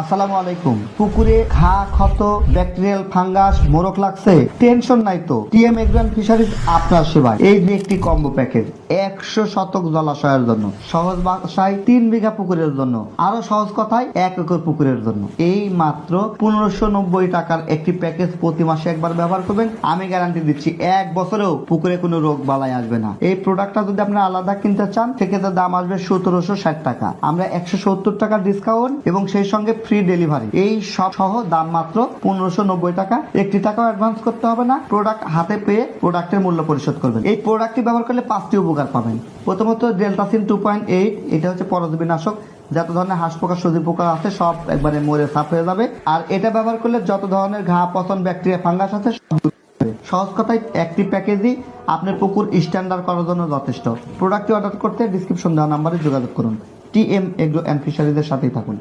আসসালামু আলাইকুম। পুকুরে ঘা, ক্ষত, ব্যাকটেরিয়াল, ফাঙ্গাস মোরক লাগছে, টেনশন নাই তো। টিএম এগ্রান ফিশারিজ, আপনার সেবায় এই যে একটি কম্বো প্যাকেজ, একশো শতক জলাশয়ের জন্য, সহজ ভাষায় তিন বিঘা পুকুরের জন্য, আরও সহজ কথায় এক একর পুকুরের জন্য। এই মাত্র পনেরোশো নব্বই টাকার একটি প্যাকেজ প্রতি মাসে একবার ব্যবহার করবেন। আমি গ্যারান্টি দিচ্ছি, এক বছরেও পুকুরে কোনো রোগ বালাই আসবে না। এই প্রোডাক্টটা যদি আপনারা আলাদা কিনতে চান, সেক্ষেত্রে দাম আসবে সতেরোশো ষাট টাকা। আমরা একশো সত্তর টাকার ডিসকাউন্ট এবং সেই সঙ্গে ফ্রি ডেলিভারি এই সব সহ দাম মাত্র পনেরোশো নব্বই টাকা। একটি টাকাও অ্যাডভান্স করতে হবে না। প্রোডাক্ট হাতে পেয়ে প্রোডাক্টের মূল্য পরিশোধ করবেন। এই প্রোডাক্টটি ব্যবহার করলে পাঁচটি উপকার পাবেন। প্রথমত ডেল্টাসিন টু পয়েন্ট এইট এটা হচ্ছে পরজীবী নাশক যত ধরনের হাঁস পোকা সুজি পোকা আছে, সব একবারে মরে সাফ হয়ে যাবে। আর এটা ব্যবহার করলে যত ধরনের ঘা, পচন ব্যাকটেরিয়া ফাঙ্গাস আছে। সহজ কথায়, একটি প্যাকেজই আপনার পুকুর স্ট্যান্ডার্ড করার জন্য যথেষ্ট। প্রোডাক্টটি অর্ডার করতে ডিসক্রিপশন দেওয়া নাম্বারে যোগাযোগ করুন। টি এম এগ্রো অ্যান্ড ফিশারিজের সাথেই থাকুন।